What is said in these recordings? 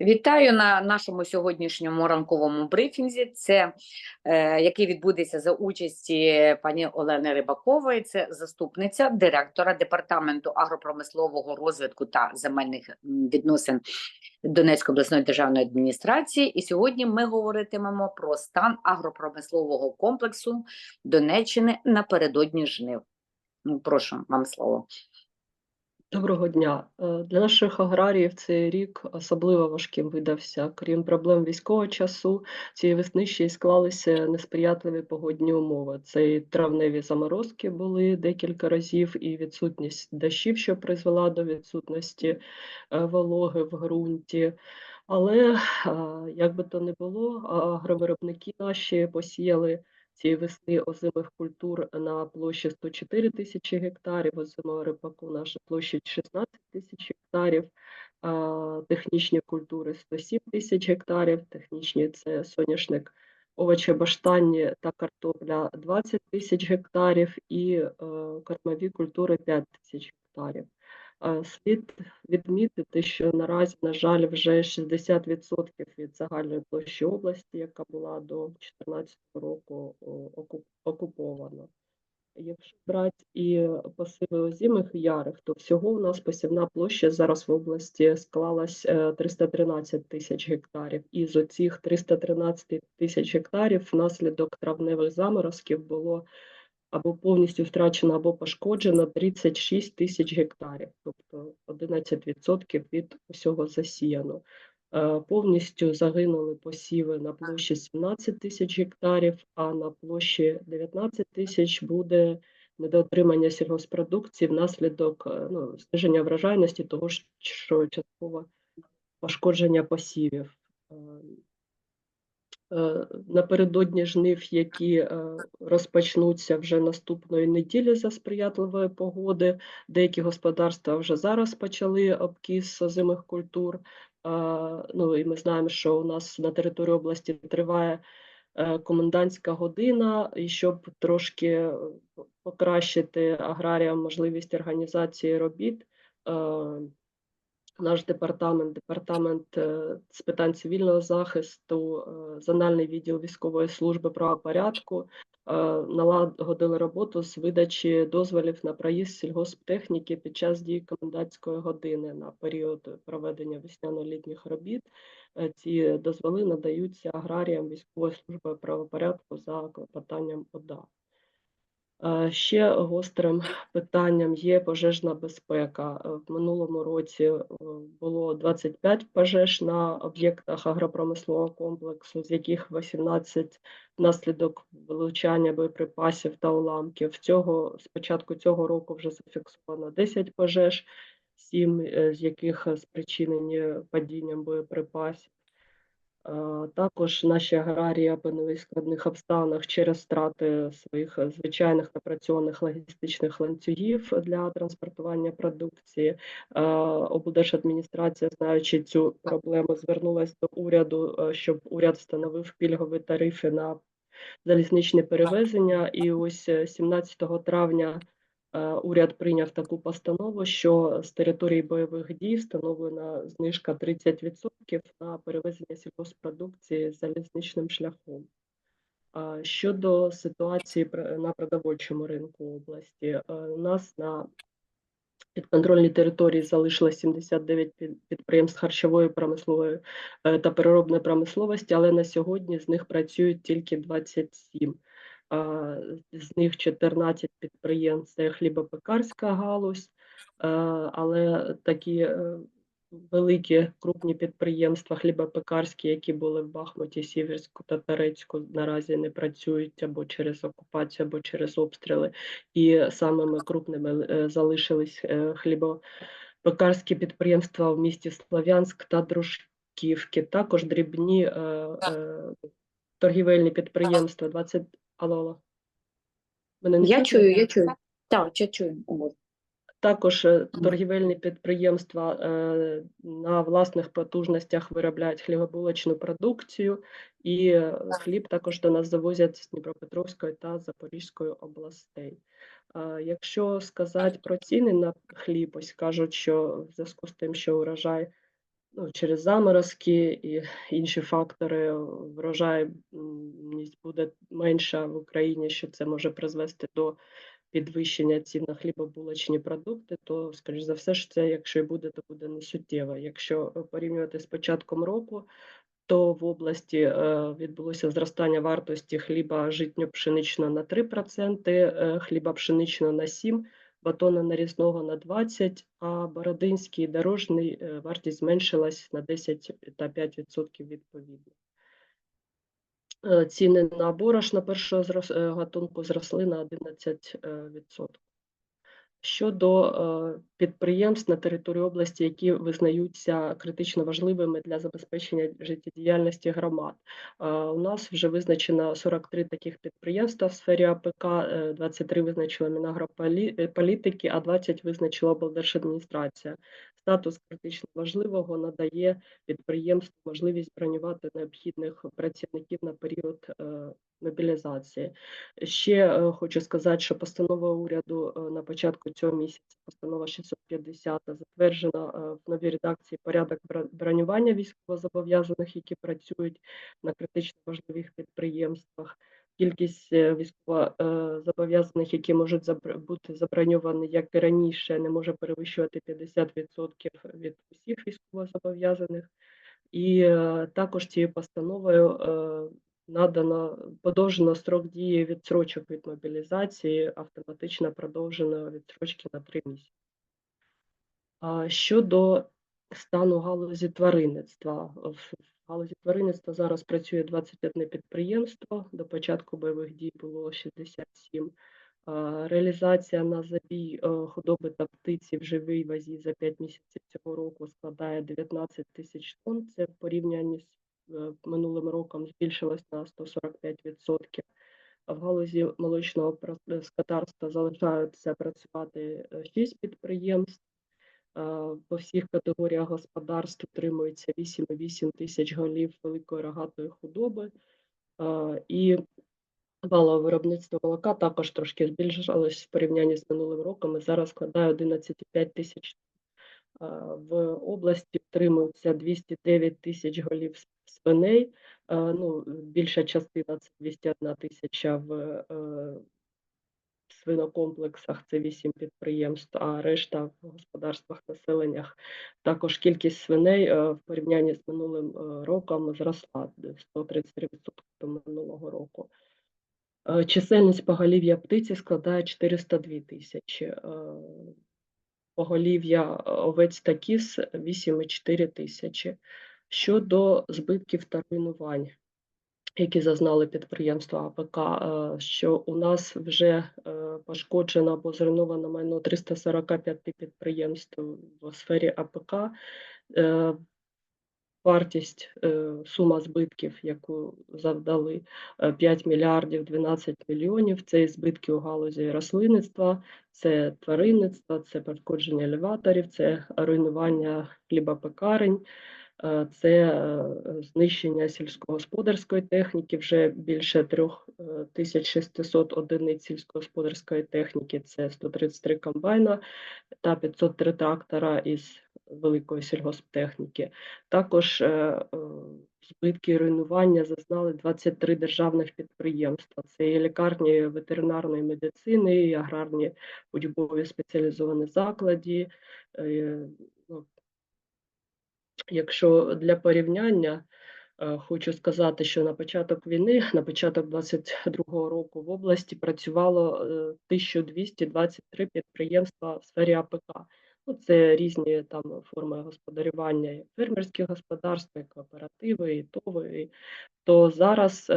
Вітаю на нашому сьогоднішньому ранковому брифінзі, це, е, який відбудеться за участі пані Олени Рибакової, це заступниця директора департаменту агропромислового розвитку та земельних відносин Донецької обласної державної адміністрації. І сьогодні ми говоритимемо про стан агропромислового комплексу Донеччини напередодні жнив. Прошу, вам слово. Доброго дня. Е, Для наших аграріїв цей рік особливо важким видався. Крім проблем військового часу, цієї весни ще й склалися несприятливі погодні умови. Це і травневі заморозки були декілька разів, і відсутність дощів, що призвела до відсутності е, вологи в ґрунті. Але е, як би то не було, агровиробники наші посіяли цієї весни озимих культур на площі 104 тисячі гектарів, озимого рипаку наша площа 16 тисяч гектарів, технічні культури 107 тисяч гектарів, технічні це соняшник, овочі баштанні та картопля 20 тисяч гектарів і е, кормові культури 5 тисяч гектарів. Е, Слід відмітити, що наразі, на жаль, вже 60% від загальної площі області, яка була до 2014 року окупована. Якщо брати і посіви озимих і ярих, то всього у нас посівна площа зараз в області склалась е, 313 тисяч гектарів. І з оцих 313 тисяч гектарів внаслідок травневих заморозків було або повністю втрачено, або пошкоджено 36 тисяч гектарів, тобто 11% від усього засіяно. Е, Повністю загинули посіви на площі 17 тисяч гектарів, а на площі 19 тисяч буде недоотримання сільгоспродукції внаслідок е, ну, зниження врожайності, того що частково пошкодження посівів. Е, Напередодні жнив, які е, розпочнуться вже наступної неділі за сприятливої погоди. Деякі господарства вже зараз почали обкіс озимих культур. Ну і ми знаємо, що у нас на території області триває е, комендантська година, і щоб трошки покращити аграріям можливість організації робіт. Наш департамент, департамент е, з питань цивільного захисту, е, зональний відділ військової служби правопорядку е, налагодили роботу з видачі дозволів на проїзд сільгосптехніки під час дії комендантської години на період проведення весняно-літніх робіт. Ці дозволи надаються аграріям військової служби правопорядку за клопотанням ОДА. Е, Ще гострим питанням є пожежна безпека. Е, В минулому році е, було 25 пожеж на об'єктах агропромислового комплексу, з яких 18 внаслідок вилучання боєприпасів та уламків. Цього з початку цього року вже зафіксовано 10 пожеж, 7 з яких спричинені падінням боєприпасів. Е, Також наші аграрії опинились в складних обставинах через втрати своїх е, звичайних напрацьованих логістичних ланцюгів для транспортування продукції. Е, Облдержадміністрація, знаючи цю проблему, звернулася до уряду, щоб уряд встановив пільгові тарифи на залізничне перевезення. І ось е, 17 травня уряд прийняв таку постанову, що з території бойових дій встановлена знижка 30% на перевезення сільгоспродукції залізничним шляхом. Щодо ситуації на продовольчому ринку області, у нас на підконтрольній території залишилось 79 під- підприємств харчової промислової е, та переробної промисловості, але на сьогодні з них працюють тільки 27. З них 14 підприємств це хлібопекарська галузь, але такі е, великі крупні підприємства хлібопекарські, які були в Бахмуті, Сіверську та Тарецьку, наразі не працюють або через окупацію, або через обстріли. І самими крупними е, залишились е, хлібопекарські підприємства в місті Слов'янськ та Дружківки. Також дрібні торгівельні підприємства. 20... Алло, алло. Мене не Я чую, я чую. Так, я чую. Також е, торгівельні підприємства е, на власних потужностях виробляють хлібобулочну продукцію, і е, хліб також до нас завозять з Дніпропетровської та Запорізької областей. Е, Якщо сказати про ціни на хліб, ось кажуть, що в зв'язку з тим, що урожай ну, через заморозки і інші фактори врожайність буде менша в Україні, що це може призвести до підвищення цін на хлібобулочні продукти, то, скоріш за все, це, якщо і буде, то буде не суттєво. Якщо е, порівнювати з початком року, то в області е, відбулося зростання вартості хліба житньо-пшеничного на 3%, е, хліба пшеничного на 7%, батона нарізного на 20%, а бородинський дорожний е, вартість зменшилась на 10 та 5% відповідно. Е, Ціни на борошно першого е, гатунку зросли на 11%. Щодо е, підприємств на території області, які визнаються критично важливими для забезпечення життєдіяльності громад. Е, У нас вже визначено 43 таких підприємства в сфері АПК, е, 23 визначила Мінагрополітики, а 20 визначила облдержадміністрація. Статус критично важливого надає підприємству можливість бронювати необхідних працівників на період е, мобілізації. Ще е, хочу сказати, що постанова уряду е, на початку цього місяця, постанова 650, затверджена в новій редакції порядок бронювання військовозобов'язаних, які працюють на критично важливих підприємствах. Кількість е, військовозобов'язаних, які можуть бути заброньовані, як і раніше, не може перевищувати 50% від усіх військовозобов'язаних. І е, також цією постановою е, надано подовжено строк дії відстрочок від мобілізації, автоматично продовжено відстрочки на 3 місяці. Щодо стану галузі тваринництва, в галузі тваринництва зараз працює 21 підприємство. До початку бойових дій було 67. А, Реалізація на забій е, худоби та птиці в живій вазі за 5 місяців цього року складає 19 тисяч тонн. Це в порівнянні з е, минулим роком збільшилось на 145%. А в галузі молочного е, скотарства залишаються працювати 6 підприємств. Е, По всіх категоріях господарств утримується 8,8 тисяч голів великої рогатої худоби. Е, І валове виробництво молока також трошки збільшилось в порівнянні з минулим роком зараз складає 11,5 тисяч. Е, В області утримується 209 тисяч голів свиней. Ну, більша частина це 201 тисяча в свинокомплексах це 8 підприємств, а решта в господарствах населеннях. Також кількість свиней е, в порівнянні з минулим е, роком зросла де 133% до минулого року. Е, Чисельність поголів'я птиці складає 402 тисячі. Поголів'я овець та кіз 8,4 тисячі. Щодо збитків та руйнувань, які зазнали підприємства АПК, е, що у нас вже е, пошкоджено або зруйновано майно 345 підприємств в сфері АПК. Е, Вартість, сума збитків, яку завдали е, 5 мільярдів 12 мільйонів. Це і збитки у галузі рослинництва, це тваринництво, це пошкодження елеваторів, це руйнування хлібопекарень, це е, знищення сільськогосподарської техніки, вже більше 3600 одиниць сільськогосподарської техніки, це 133 комбайна та 503 трактора із великої сільгосптехніки. Також е, е, збитки і руйнування зазнали 23 державних підприємства. Це і лікарні ветеринарної медицини, і аграрні учбові спеціалізовані заклади. Е, Якщо для порівняння, е, хочу сказати, що на початок війни, на початок 22-го року в області працювало е, 1223 підприємства в сфері АПК. Ну, це різні там форми господарювання, фермерські господарства, і кооперативи, і ТОВи. То зараз е,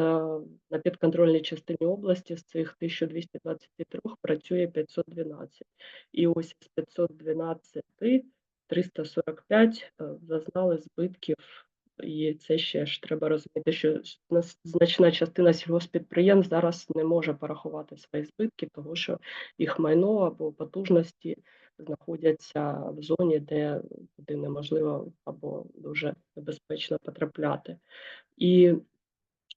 на підконтрольній частині області з цих 1223 працює 512. І ось з 512 345 е, зазнали збитків, і це ще ж треба розуміти, що значна частина сільгоспідприємств зараз не може порахувати свої збитки, тому що їх майно або потужності знаходяться в зоні, де туди неможливо або дуже небезпечно потрапляти. І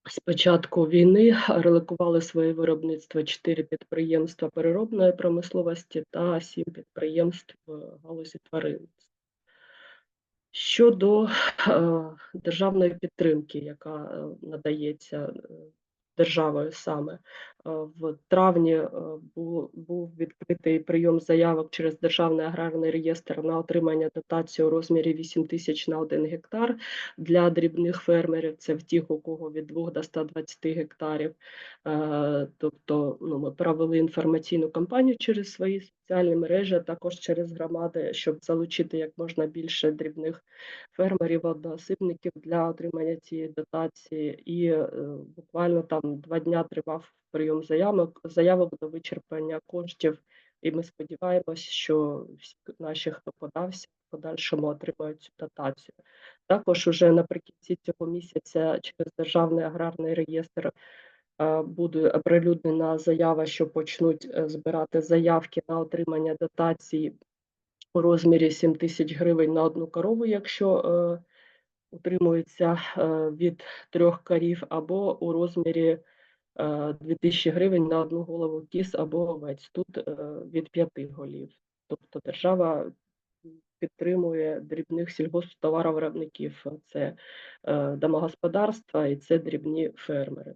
з початку війни релокували своє виробництво 4 підприємства переробної промисловості та 7 підприємств в галузі тваринництва. Щодо е, державної підтримки, яка е, надається е, державою саме, е, в травні е, був відкритий прийом заявок через Державний аграрний реєстр на отримання дотації у розмірі 8 тисяч на 1 гектар для дрібних фермерів. Це в тих, у кого від 2 до 120 гектарів. Е, Тобто ну, ми провели інформаційну кампанію через свої соціальні мережі, а також через громади, щоб залучити як можна більше дрібних фермерів, одноосібників для отримання цієї дотації. І е, буквально там два дня тривав прийом заявок, заявок до вичерпання коштів. І ми сподіваємось, що всі наші, хто подався, в подальшому отримають цю дотацію. Також уже наприкінці цього місяця через Державний аграрний реєстр буде оприлюднена заява, що почнуть е, збирати заявки на отримання дотації у розмірі 7 тисяч гривень на одну корову, якщо е, утримується е, від трьох корів, або у розмірі е, 2 тисячі гривень на одну голову кіз або овець. Тут е, від п'яти голів. Тобто держава підтримує дрібних сільгосптоваровиробників. Це е, домогосподарства і це дрібні фермери.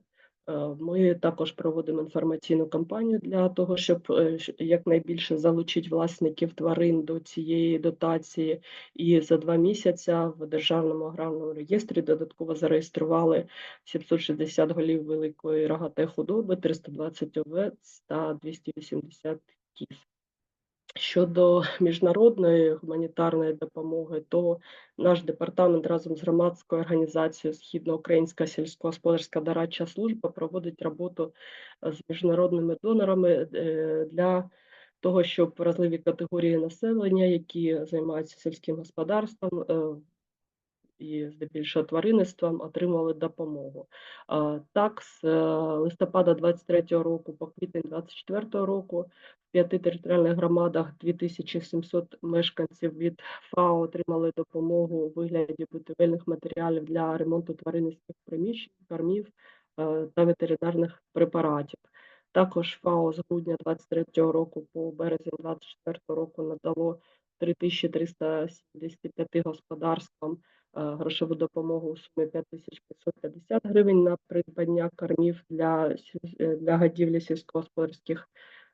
Е, Ми також проводимо інформаційну кампанію для того, щоб е, якнайбільше залучити власників тварин до цієї дотації. І за два місяці в Державному аграрному реєстрі додатково зареєстрували 760 голів великої рогатої худоби, 320 овець та 280 кіз. Щодо міжнародної гуманітарної допомоги, то наш департамент разом з громадською організацією Східноукраїнська сільськогосподарська дорадча служба проводить роботу е, з міжнародними донорами е, для того, щоб вразливі категорії населення, які займаються сільським господарством, е, і здебільшого тваринництвом отримали допомогу. Так, з е, листопада 23 року по квітень 24 року в п'яти територіальних громадах 2700 мешканців від ФАО отримали допомогу у вигляді будівельних матеріалів для ремонту тваринницьких приміщень, кормів е, та ветеринарних препаратів. Також ФАО з грудня 23 року по березень 24 року надало 3375 господарствам грошову допомогу у сумі 5550 гривень на придбання кормів для, е, для годівлі сільськогосподарських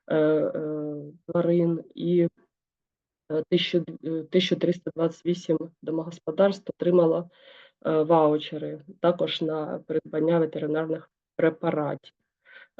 е, е, тварин і е, 1000 е, 1328 домогосподарств отримало е, ваучери, також на придбання ветеринарних препаратів.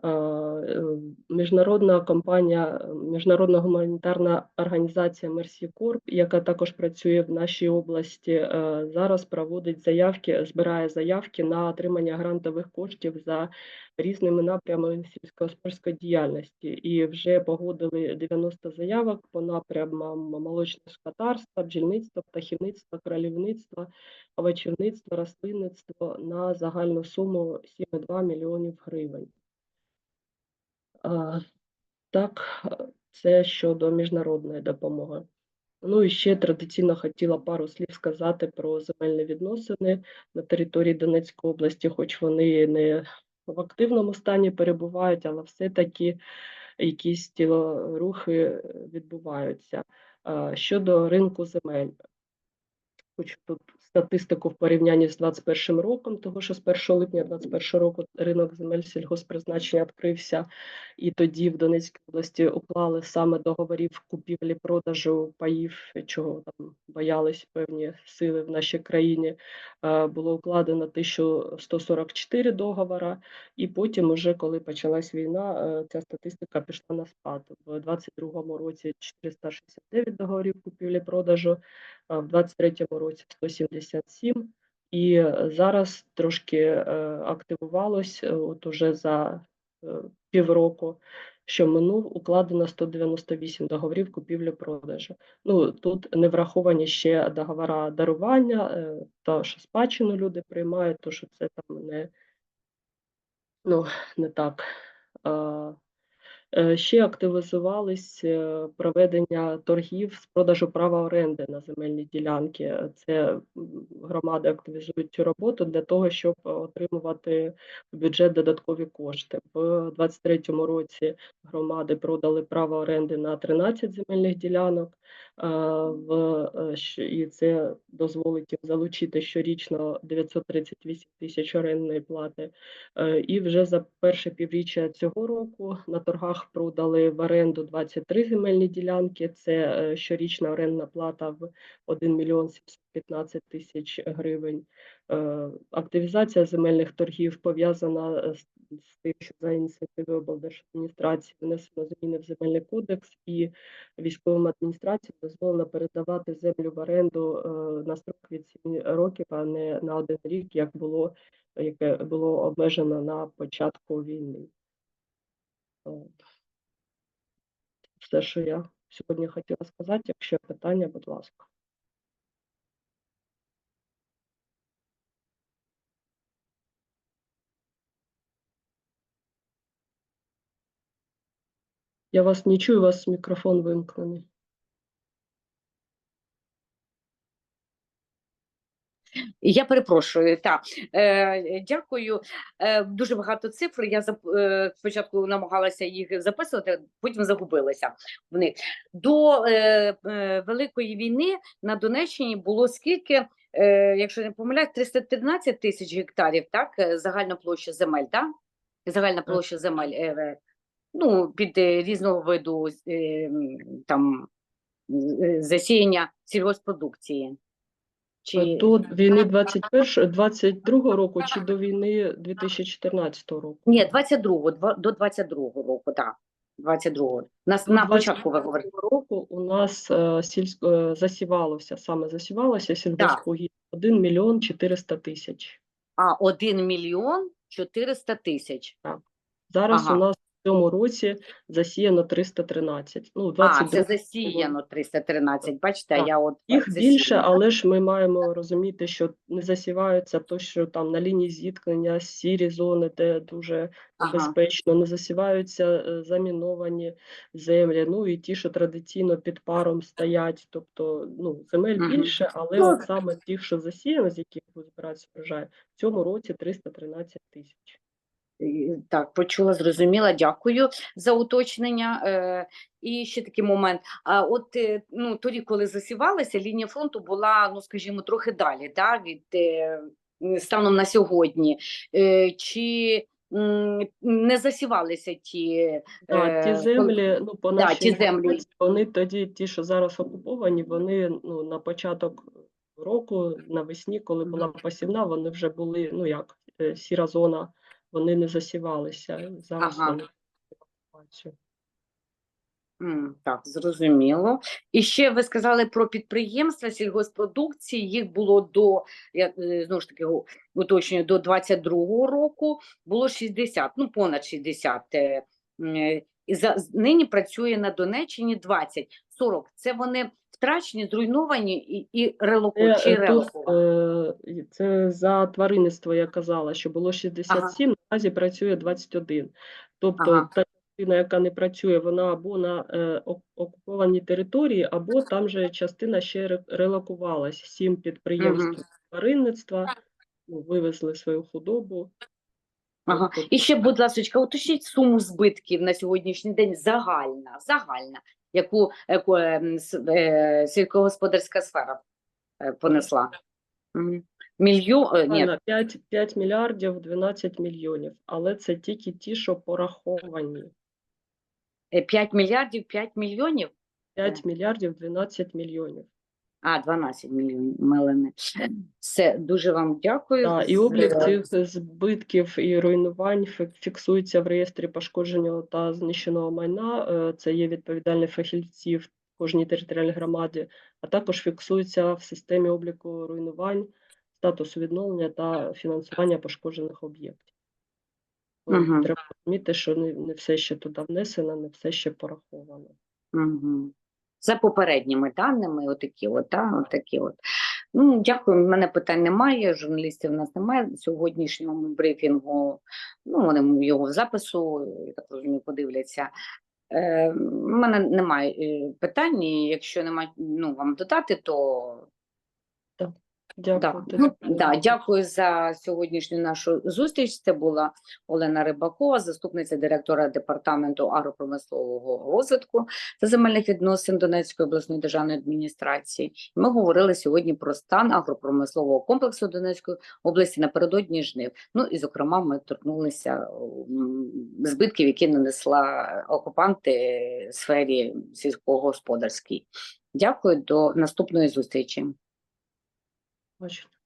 Е, Міжнародна компанія, міжнародна гуманітарна організація Mercy Corp, яка також працює в нашій області, е, зараз проводить заявки, збирає заявки на отримання грантових коштів за різними напрямами сільськогосподарської діяльності. І вже погодили 90 заявок по напрямам молочне скотарства, бджільництва, птахівництва, кролівництва, овочівництва, рослинництво на загальну суму 7,2 мільйонів гривень. Так, це щодо міжнародної допомоги. Ну і ще традиційно хотіла пару слів сказати про земельні відносини на території Донецької області, хоч вони не в активному стані перебувають, але все-таки якісь тілорухи відбуваються. Щодо ринку земель, Хочу тут статистику в порівнянні з 21 роком, того що з 1 липня 21 року ринок земель сільгоспризначення відкрився, і тоді в Донецькій області уклали саме договорів купівлі-продажу паїв, чого там боялись певні сили в нашій країні. Е, Було укладено 1144 договора, і потім, уже коли почалась війна, е, ця статистика пішла на спад. В 22 році 469 договорів купівлі-продажу, в 23-му році 177, і е, зараз трошки е, активувалось, е, от уже за півроку, що минув, укладено 198 договорів купівлі-продажу. Ну, тут не враховані ще договора дарування, то, що спадщину люди приймають, то, що це там не, ну, не так. Е, Ще активізувались е, проведення торгів з продажу права оренди на земельні ділянки. Е, Це громади активізують цю роботу для того, щоб отримувати в бюджет додаткові кошти. В 2023 році громади продали право оренди на 13 земельних ділянок. Е, в, е, і це дозволить їм залучити щорічно 938 тисяч орендної плати. Е, І вже за перше півріччя цього року на торгах продали в оренду 23 земельні ділянки. Це щорічна орендна плата в 1 мільйон 715 тисяч гривень. Е, Активізація земельних торгів пов'язана е, з з тим, що за ініціативою облдержадміністрації внесено зміни в земельний кодекс і військовим адміністраціям дозволено передавати землю в оренду е, на строк від 7 років, а не на один рік, як було яке було обмежено на початку війни. Все, що я сьогодні хотіла сказати. Якщо питання, будь ласка. Я вас не чую, у вас мікрофон вимкнений. Я перепрошую, так. Е, дякую. Е, дуже багато цифр. Я зап- е, спочатку намагалася їх записувати, потім загубилася в них. До е, е, Великої війни на Донеччині було скільки, е, якщо не помиляюсь, 313 тисяч гектарів, так? е, Загальна площа земель, так? Загальна площа земель. Е, е, ну, під е, різного виду е, там засіяння сільгоспродукції. Чи... До війни 21 22 року чи до війни 2014 року? Ні, 22-го, до 22-го року, так. 22-го. На, До на початку ви говорите. року у нас е, сільськ, е, засівалося, саме засівалося сільгоспугіддя 1 мільйон 400 тисяч. А 1 мільйон 400 тисяч. Так. Зараз Ага. у нас цьому році засіяно 313. Ну, А, 22 це засіяно 313. Бачите, Так. я от Їх засіяно. більше, але ж ми маємо розуміти, що не засіваються то, що там на лінії зіткнення, сірі зони, де дуже Ага. безпечно, не засіваються е, заміновані землі, ну і ті, що традиційно під паром стоять. Тобто, ну, земель більше, але Ну, от саме тих, що засіяно, з яких буде збиратися врожай, в цьому році 313 тисяч. Так, почула, зрозуміла. Дякую за уточнення. Е, І ще такий момент. А от е, ну тоді, коли засівалася, лінія фронту була, ну скажімо, трохи далі, да, від е, станом на сьогодні. Е, Чи не засівалися ті Так, ті землі, ну, по да, нашій ті землі. вони тоді, ті, що зараз окуповані, вони ну, на початок року, навесні, коли була посівна, вони вже були, ну як, сіра зона, вони не засівалися. Зараз Ага. вони. М, Так, зрозуміло. І ще ви сказали про підприємства сільгоспродукції. Їх було до, я е, знову ж таки уточнюю, до 22-го року було 60, ну понад 60. е, е, І за, нині працює на Донеччині 20, 40. Це вони втрачені, зруйновані і, і Це, е, е, це за тваринництво я казала, що було 67, наразі працює 21. Тобто Ага. та частина, яка не працює, вона або на е, окупованій території, або там же частина ще релокувалась. Сім підприємств тваринництва ну, вивезли свою худобу. Ага. Тобто, І ще, будь ласка, уточніть суму збитків на сьогоднішній день загальна, загальна, яку, яку е, е, сільськогосподарська сфера е, понесла. Мільйон, е, ні, 5, 5 мільярдів 12 мільйонів, але це тільки ті, що пораховані. е, 5 мільярдів 5 мільйонів, 5 мільярдів 12 мільйонів. А 12 мільйонів мелени. Все, дуже вам дякую. Так, і облік цих збитків і руйнувань фіксується в реєстрі пошкодженого та знищеного майна. Е, Це є відповідальні фахівці в кожній територіальній громаді, а також фіксується в системі обліку руйнувань, статусу відновлення та фінансування пошкоджених об'єктів. Мгм. Треба розуміти, що не, не все ще туди внесено, не все ще пораховано. Мгм. За попередніми даними, отакі от, та, отакі от. Ну, дякую, в мене питань немає, журналістів у нас немає сьогоднішньому брифінгу. Ну, вони його запису, я так розумію, подивляться. Е, в мене немає е, питань, якщо немає ну, вам додати, то. Дякую. Да. Ну, да, дякую за сьогоднішню нашу зустріч. Це була Олена Рибакова, заступниця директора департаменту агропромислового розвитку та земельних відносин Донецької обласної державної адміністрації. Ми говорили сьогодні про стан агропромислового комплексу Донецької області напередодні жнив. Ну і зокрема, ми торкнулися збитків, які нанесла окупанти сфері сільськогосподарській. Дякую до наступної зустрічі. Бачите.